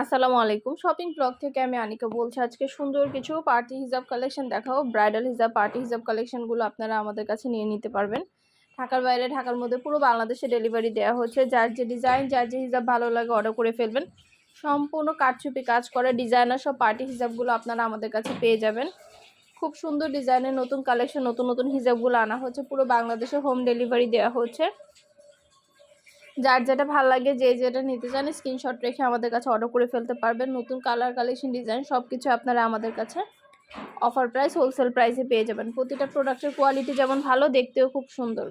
আসসালামু আলাইকুম। Shopping blog থেকে আমি আনিকা বলছি, আজকে সুন্দর কিছু পার্টি হিজাব কালেকশন দেখাও ব্রাইডাল হিজাব, পার্টি হিজাব কালেকশনগুলো আপনারা আমাদের কাছে নিয়ে নিতে পারবেন। ঢাকার বাইরে, ঢাকার মধ্যে পুরো বাংলাদেশে ডেলিভারি দেওয়া হচ্ছে। যার যে ডিজাইন যার যে হিজাব ভালো লাগে অর্ডার করে ফেলবেন। সম্পূর্ণ কাঠচুপি কাজ করে ডিজাইনার সব পার্টি হিজাবগুলো আপনারা আমাদের কাছে পেয়ে যাবেন। খুব সুন্দর ডিজাইনের নতুন কালেকশন নতুন নতুন হিজাবগুলো আনা হচ্ছে। পুরো বাংলাদেশে হোম ডেলিভারি দেওয়া হচ্ছে। যার যেটা ভালো লাগে, যে যেটা নিতে চান স্ক্রিনশট রেখে আমাদের কাছে অর্ডার করে ফেলতে পারবেন। নতুন কালার কালেকশন ডিজাইন সব কিছু আপনারা আমাদের কাছে অফার প্রাইস হোলসেল প্রাইসে পেয়ে যাবেন। প্রতিটা প্রোডাক্টের কোয়ালিটি যেমন ভালো, দেখতেও খুব সুন্দর।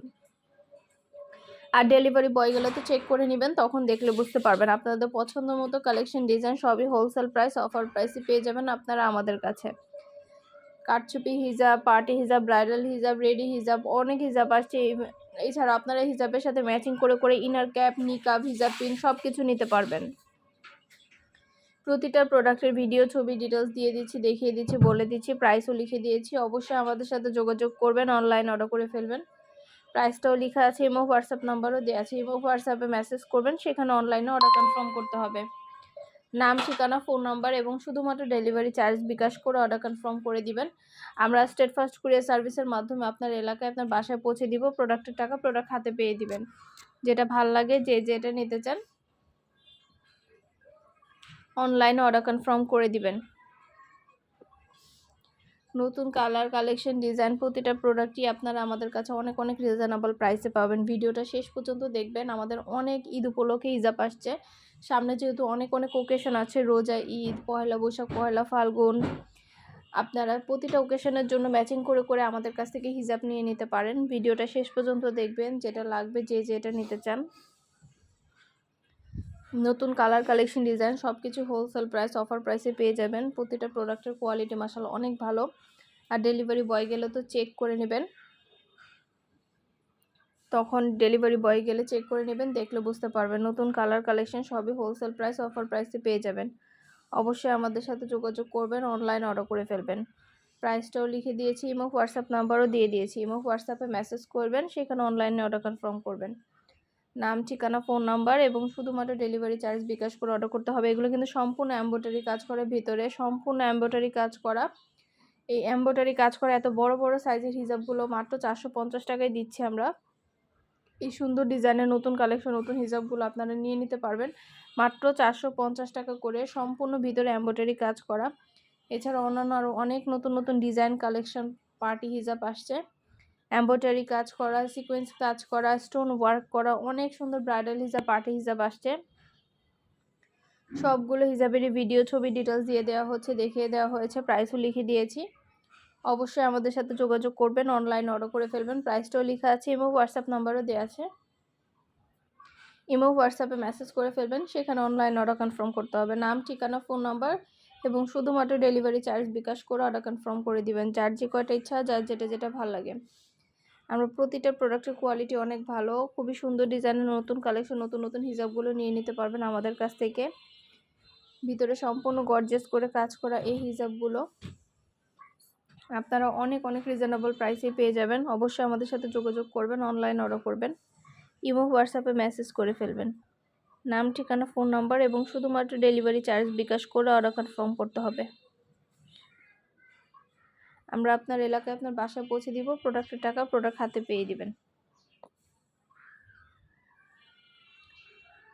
আর ডেলিভারি বয়গুলো তো চেক করে নেবেন, তখন দেখলে বুঝতে পারবেন। আপনাদের পছন্দ মতো কালেকশন ডিজাইন সবই হোলসেল প্রাইস অফার প্রাইসে পেয়ে যাবেন আপনারা আমাদের কাছে। কাঠচুপি হিজাব, পার্টি হিজাব, ব্রাইডাল হিজাব, রেডি হিজাব, অনেক হিজাব আসছে। এছাড়া আপনারা হিজাবের সাথে ম্যাচিং করে করে ইনার ক্যাপ নিকাব হিজাব পিন সব কিছু নিতে পারবেন। প্রতিটা প্রোডাক্টের ভিডিও ছবি ডিটেলস দিয়ে দিচ্ছি, দেখিয়ে দিচ্ছি, বলে দিচ্ছি প্রাইসও লিখে দিয়েছি। অবশ্যই আমাদের সাথে যোগাযোগ করবেন অনলাইন অর্ডার করে ফেলবেন। প্রাইসটাও লেখা আছে ইমো হোয়াটসঅ্যাপ নাম্বারও দেওয়া আছে। ইমো হোয়াটসঅ্যাপে মেসেজ করবেন, সেখানে অনলাইনে অর্ডার কনফার্ম করতে হবে। নাম, ঠিকানা, ফোন নাম্বার এবং শুধুমাত্র ডেলিভারি চার্জ বিকাশ করে অর্ডার কনফার্ম করে দিবেন। আমরা স্টেট ফার্স্ট কুরিয়ার সার্ভিসের মাধ্যমে আপনার এলাকায় আপনার বাসায় পৌঁছে দিব প্রোডাক্টের টাকা প্রোডাক্ট হাতে পেয়ে দিবেন। যেটা ভালো লাগে, যে যেটা নিতে চান অনলাইনে অর্ডার কনফার্ম করে দিবেন। নতুন কালার কালেকশন ডিজাইন প্রতিটা প্রোডাক্টই আপনারা আমাদের কাছে অনেক অনেক রিজনেবল প্রাইসে পাবেন। ভিডিওটা শেষ পর্যন্ত দেখবেন। আমাদের অনেক ঈদ উপলক্ষে ইজাপ আসছে। সামনে যেহেতু অনেক অনেক ওকেশন আছে, রোজা, ঈদ পয়লা বৈশাখ পয়লা ফাল্গুন, আপনারা প্রতিটা ওকেশনের জন্য ম্যাচিং করে করে আমাদের কাছ থেকে হিজাব নিয়ে নিতে পারেন। ভিডিওটা শেষ পর্যন্ত দেখবেন। যেটা লাগবে যে যেটা নিতে চান। নতুন কালার কালেকশন ডিজাইন সব কিছু হোলসেল প্রাইস অফার প্রাইসে পেয়ে যাবেন। প্রতিটা প্রোডাক্টের কোয়ালিটি মাসাল অনেক ভালো। আর ডেলিভারি বয় গেলে তো চেক করে নেবেন। তখন ডেলিভারি বয় গেলে চেক করে নেবেন, দেখলে বুঝতে পারবেন। নতুন কালার কালেকশন সবই হোলসেল প্রাইস অফার প্রাইসে পেয়ে যাবেন। অবশ্যই আমাদের সাথে যোগাযোগ করবেন অনলাইন অর্ডার করে ফেলবেন। প্রাইসটাও লিখে দিয়েছি ইমো হোয়াটসঅ্যাপ নাম্বারও দিয়ে দিয়েছি। ইমো হোয়াটসঅ্যাপে মেসেজ করবেন, সেখানে অনলাইনে অর্ডার কনফার্ম করবেন। নাম, ঠিকানা, ফোন নাম্বার এবং শুধুমাত্র ডেলিভারি চার্জ বিকাশ করে অর্ডার করতে হবে। এগুলো কিন্তু সম্পূর্ণ এম্ব্রয়ডারি কাজ করে ভিতরে, সম্পূর্ণ এম্ব্রয়ডারি কাজ করা। এই এম্ব্রয়ডারি কাজ করা এত বড় বড় সাইজের হিজাবগুলো মাত্র চারশো পঞ্চাশ টাকায় দিচ্ছি আমরা। এই সুন্দর ডিজাইনের নতুন কালেকশন, নতুন হিজাবগুলো আপনারা নিয়ে নিতে পারবেন। মাত্র চারশো পঞ্চাশ টাকা করে সম্পূর্ণ ভিতরে এম্ব্রয়ডারি কাজ করা। এছাড়া অন্যান্য আরও অনেক নতুন নতুন ডিজাইন, কালেকশন, পার্টি হিজাব আসছে। এম্ব্রয়ডারি কাজ করা সিকোয়েন্স কাজ করা স্টোন ওয়ার্ক করা, অনেক সুন্দর ব্রাইডাল হিজাব পার্টি হিজাব আসছে। সবগুলো হিজাবেরই ভিডিও ছবি ডিটেলস দিয়ে দেওয়া হচ্ছে, দেখিয়ে দেওয়া হয়েছে প্রাইসও লিখে দিয়েছি। অবশ্যই আমাদের সাথে যোগাযোগ করবেন অনলাইন অর্ডার করে ফেলবেন প্রাইসটাও লেখা আছে এবং হোয়াটসঅ্যাপ নাম্বারও দেওয়া আছে। ইমো হোয়াটসঅ্যাপে মেসেজ করে ফেলবেন, সেখানে অনলাইন অর্ডার কনফার্ম করতে হবে। নাম, ঠিকানা ফোন নাম্বার এবং শুধুমাত্র ডেলিভারি চার্জ বিকাশ করে অর্ডার কনফার্ম করে দিবেন। যার যে কয়টা ইচ্ছা, যার যেটা যেটা ভালো লাগে। আমরা প্রতিটা প্রোডাক্টের কোয়ালিটি অনেক ভালো। খুবই সুন্দর ডিজাইনের নতুন কালেকশন নতুন নতুন হিসাবগুলো নিয়ে নিতে পারবেন আমাদের কাছ থেকে। ভিতরে সম্পূর্ণ গর্জেস করে কাজ করা এই হিসাবগুলো। আপনারা অনেক অনেক রিজনেবল প্রাইসে পেয়ে যাবেন। অবশ্যই আমাদের সাথে যোগাযোগ করবেন অনলাইন অর্ডার করবেন। ইমো, হোয়াটসঅ্যাপে মেসেজ করে ফেলবেন। নাম, ঠিকানা ফোন নাম্বার এবং শুধুমাত্র ডেলিভারি চার্জ বিকাশ করে অর্ডার কনফার্ম করতে হবে। আমরা আপনার এলাকায় আপনার বাসায় পৌঁছে দিব, প্রোডাক্টের টাকা প্রোডাক্ট হাতে পেয়ে দিবেন।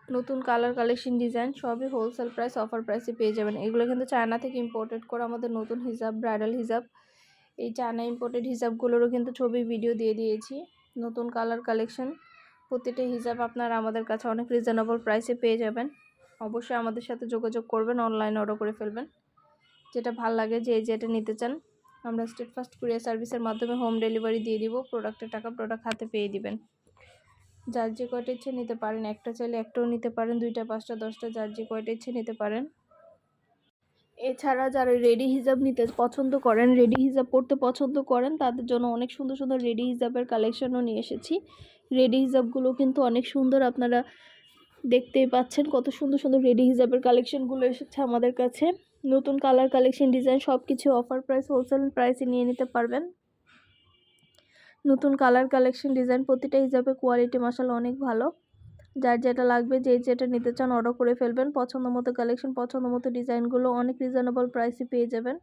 নতুন কালার কালেকশন ডিজাইন সবই হোলসেল প্রাইস অফার প্রাইসে পেয়ে যাবেন। এগুলো কিন্তু চায়না থেকে ইম্পোর্টেড করে আমাদের নতুন হিসাব ব্রাইডাল হিসাব এই চায়না ইম্পোর্টেড হিসাবগুলোরও কিন্তু ছবি ভিডিও দিয়ে দিয়েছি। নতুন কালার কালেকশন, প্রতিটা হিসাব আপনারা আমাদের কাছে অনেক রিজনেবল প্রাইসে পেয়ে যাবেন। অবশ্যই আমাদের সাথে যোগাযোগ করবেন অনলাইন অর্ডার করে ফেলবেন। যেটা ভালো লাগে যে যেটা নিতে চান আমরা স্টেট ফার্স্ট কুরিয়ার সার্ভিসের মাধ্যমে হোম ডেলিভারি দিয়ে দিব প্রোডাক্টের টাকা প্রোডাক্ট হাতে পেয়ে দিবেন। যার যে কয়টা ইচ্ছে নিতে পারেন, একটা চাইলে একটাও নিতে পারেন, দুইটা, পাঁচটা, দশটা, যার যে কয়টা ইচ্ছে নিতে পারেন। এছাড়া যারা রেডি হিজাব নিতে পছন্দ করেন রেডি হিজাব পড়তে পছন্দ করেন, তাদের জন্য অনেক সুন্দর সুন্দর রেডি হিজাবের কালেকশনও নিয়ে এসেছি। রেডি হিজাবগুলো কিন্তু অনেক সুন্দর, আপনারা দেখতেই পাচ্ছেন কত সুন্দর সুন্দর রেডি হিজাবের কালেকশনগুলো এসেছে আমাদের কাছে। নতুন কালার কালেকশন ডিজাইন সব কিছু অফার প্রাইস হোলসেল প্রাইসে নিয়ে নিতে পারবেন। নতুন কালার কালেকশন ডিজাইন প্রতিটা হিসাবে কোয়ালিটি মশালা অনেক ভালো। যার যেটা লাগবে, যে যেটা নিতে চান অর্ডার করে ফেলবেন। পছন্দ মতো কালেকশন পছন্দ মতো ডিজাইনগুলো অনেক রিজনেবল প্রাইসে পেয়ে যাবেন।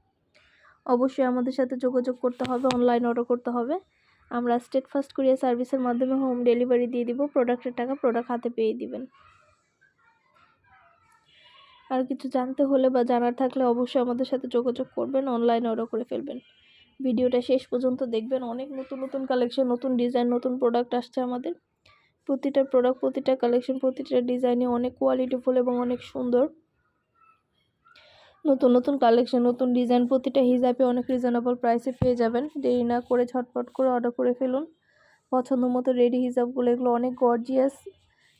অবশ্যই আমাদের সাথে যোগাযোগ করতে হবে অনলাইন অর্ডার করতে হবে। আমরা স্টেট ফার্স্ট কুরিয়ার সার্ভিসের মাধ্যমে হোম ডেলিভারি দিয়ে দিব প্রোডাক্টের টাকা প্রোডাক্ট হাতে পেয়ে দিবেন। আর কিছু জানতে হলে বা জানার থাকলে অবশ্যই আমাদের সাথে যোগাযোগ করবেন অনলাইন অর্ডার করে ফেলবেন। ভিডিওটা শেষ পর্যন্ত দেখবেন, অনেক নতুন নতুন কালেকশন নতুন ডিজাইন নতুন প্রোডাক্ট আসছে আমাদের। প্রতিটা প্রোডাক্ট প্রতিটা কালেকশন প্রতিটা ডিজাইনে অনেক কোয়ালিটিফুল এবং অনেক সুন্দর। নতুন নতুন কালেকশন নতুন ডিজাইন প্রতিটা হিসাবে অনেক রিজনেবল প্রাইসে পেয়ে যাবেন। দেরি না করে ঝটপট করে অর্ডার করে ফেলুন। পছন্দ মতো রেডি হিজাবগুলো, এগুলো অনেক গর্জিয়াস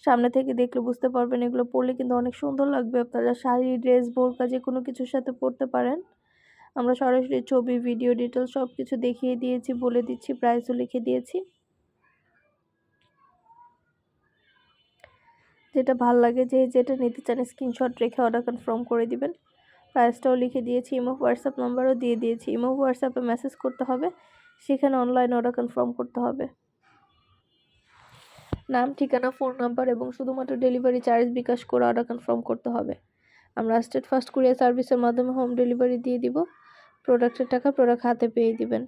সামনে থেকে দেখলে বুঝতে পারবেন এগুলো পরলে কিন্তু অনেক সুন্দর লাগবে। আপনারা শাড়ি, ড্রেস, বোরকা যে কোনো কিছুর সাথে পরতে পারেন। আমরা সরাসরি ছবি ভিডিও ডিটেলস সব কিছু দেখিয়ে দিয়েছি, বলে দিচ্ছি প্রাইসও লিখে দিয়েছি। যেটা ভালো লাগে যে, যেটা নিতে চান স্ক্রিনশট রেখে অর্ডার কনফার্ম করে দিবেন। প্রাইসটাও লিখে দিয়েছি ইমো হোয়াটসঅ্যাপ নাম্বারও দিয়ে দিয়েছি। ইমো হোয়াটসঅ্যাপে মেসেজ করতে হবে, সেখানে অনলাইন অর্ডার কনফার্ম করতে হবে। নাম, ঠিকানা, ফোন নাম্বার এবং শুধুমাত্র ডেলিভারি চার্জ বিকাশ করে অর্ডার কনফার্ম করতে হবে। আমরা স্টেট ফার্স্ট কুরিয়ার সার্ভিসের মাধ্যমে হোম ডেলিভারি দিয়ে দিব। প্রোডাক্টের টাকা প্রোডাক্ট হাতে পেয়ে দিবেন।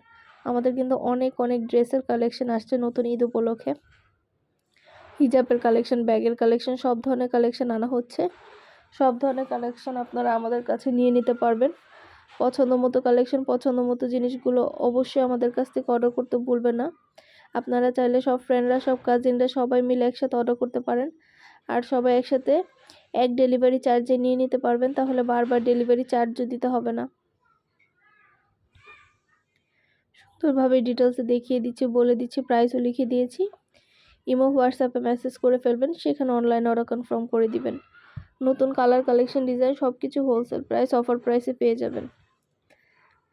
আমাদের কিন্তু অনেক অনেক ড্রেসের কালেকশন আসছে নতুন ঈদ উপলক্ষে। হিজাবের কালেকশন ব্যাগের কালেকশন সব ধরনের কালেকশন আনা হচ্ছে। সব ধরনের কালেকশন আপনারা আমাদের কাছে নিয়ে নিতে পারবেন। পছন্দ মতো কালেকশন পছন্দ মতো জিনিসগুলো অবশ্যই আমাদের কাছ থেকে অর্ডার করতে ভুলবেন না। আপনারা চাইলে সব ফ্রেন্ডরা সব কাজিনরা সবাই মিলে একসাথে অর্ডার করতে পারেন। আর সবাই একসাথে এক ডেলিভারি চার্জে নিয়ে নিতে পারবেন, তাহলে বারবার ডেলিভারি চার্জও দিতে হবে না। সুন্দরভাবে ডিটেলসে দেখিয়ে দিচ্ছি, বলে দিচ্ছি প্রাইসও লিখে দিয়েছি। ইমো হোয়াটসঅ্যাপে মেসেজ করে ফেলবেন, সেখানে অনলাইন অর্ডার কনফার্ম করে দিবেন। নতুন কালার কালেকশন ডিজাইন সব কিছু হোলসেল প্রাইস অফার প্রাইসে পেয়ে যাবেন।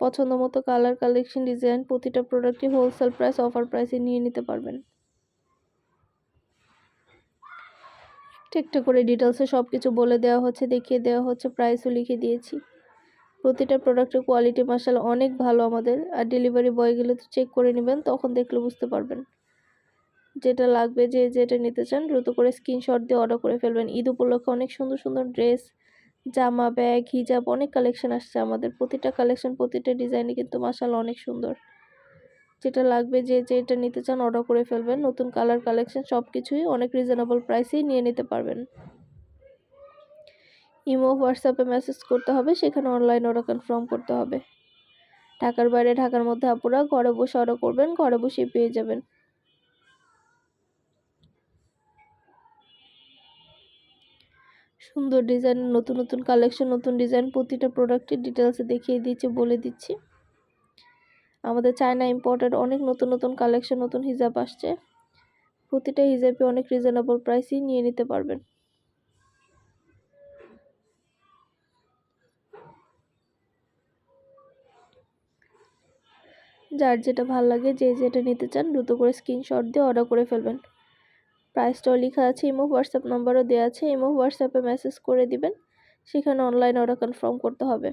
পছন্দ মতো কালার কালেকশন ডিজাইন প্রতিটা প্রোডাক্টই হোলসেল প্রাইস অফার প্রাইসে নিয়ে নিতে পারবেন। একটা করে ডিটেলসে সব কিছু বলে দেওয়া হচ্ছে, দেখিয়ে দেওয়া হচ্ছে প্রাইসও লিখে দিয়েছি। প্রতিটা প্রোডাক্টের কোয়ালিটি মাসাল অনেক ভালো আমাদের। আর ডেলিভারি বয়গুলো তো চেক করে নেবেন, তখন দেখলে বুঝতে পারবেন। যেটা লাগবে, যে যেটা নিতে চান, দ্রুত করে স্ক্রিনশট দিয়ে অর্ডার করে ফেলবেন। ঈদ উপলক্ষে অনেক সুন্দর সুন্দর ড্রেস জামা ব্যাগ, হিজাব, অনেক কালেকশন আসছে আমাদের। প্রতিটা কালেকশন প্রতিটা ডিজাইনে কিন্তু মাসাল অনেক সুন্দর। যেটা লাগবে যে যেটা নিতে চান অর্ডার করে ফেলবেন। নতুন কালার কালেকশন সব কিছুই অনেক রিজনেবল প্রাইসেই নিয়ে নিতে পারবেন। ইমো, হোয়াটসঅ্যাপে মেসেজ করতে হবে, সেখানে অনলাইন অর্ডার কনফার্ম করতে হবে। ঢাকার বাইরে, ঢাকার মধ্যে আপুরা ঘরে বসে অর্ডার করবেন, ঘরে বসেই পেয়ে যাবেন। সুন্দর ডিজাইন, নতুন নতুন কালেকশন নতুন ডিজাইন, প্রতিটা প্রোডাক্টের ডিটেলসে দেখিয়ে দিচ্ছি বলে দিচ্ছি। আমাদের চায়না ইম্পোর্টেড অনেক নতুন নতুন কালেকশন নতুন হিজাব আসছে। প্রতিটা হিজাবে অনেক রিজনেবল প্রাইসই নিয়ে নিতে পারবেন। যার যেটা ভালো লাগে, যে যেটা নিতে চান, দ্রুত করে স্ক্রিনশট দিয়ে অর্ডার করে ফেলবেন। প্রাইসটাও লেখা আছে, ইমো, হোয়াটসঅ্যাপ নাম্বারও দেওয়া আছে, ইমো, হোয়াটসঅ্যাপে মেসেজ করে দিবেন, সেখানে অনলাইন অর্ডার কনফার্ম করতে হবে।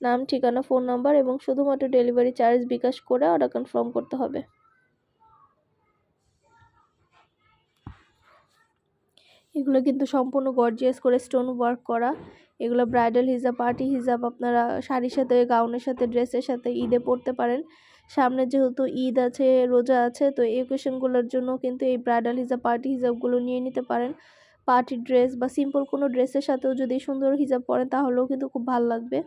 নাম, ঠিকানা ফোন নাম্বার এবং শুধুমাত্র ডেলিভারি চার্জ বিকাশ করে অর্ডার কনফার্ম করতে হবে। এগুলো কিন্তু সম্পূর্ণ গর্জিয়াস করে স্টোন ওয়ার্ক করা। এগুলো ব্রাইডাল হিজাব পার্টি হিজাব আপনারা শাড়ির সাথে গাউনের সাথে ড্রেসের সাথে ঈদে পরতে পারেন। সামনে যেহেতু ঈদ আছে, রোজা আছে, তো এই অকেশনগুলোর জন্য কিন্তু এই ব্রাইডাল হিজাব পার্টি হিজাবগুলো নিয়ে নিতে পারেন। পার্টি ড্রেস বা সিম্পল কোনো ড্রেসের সাথেও যদি সুন্দর হিজাব পরেন, তাহলেও কিন্তু খুব ভালো লাগবে।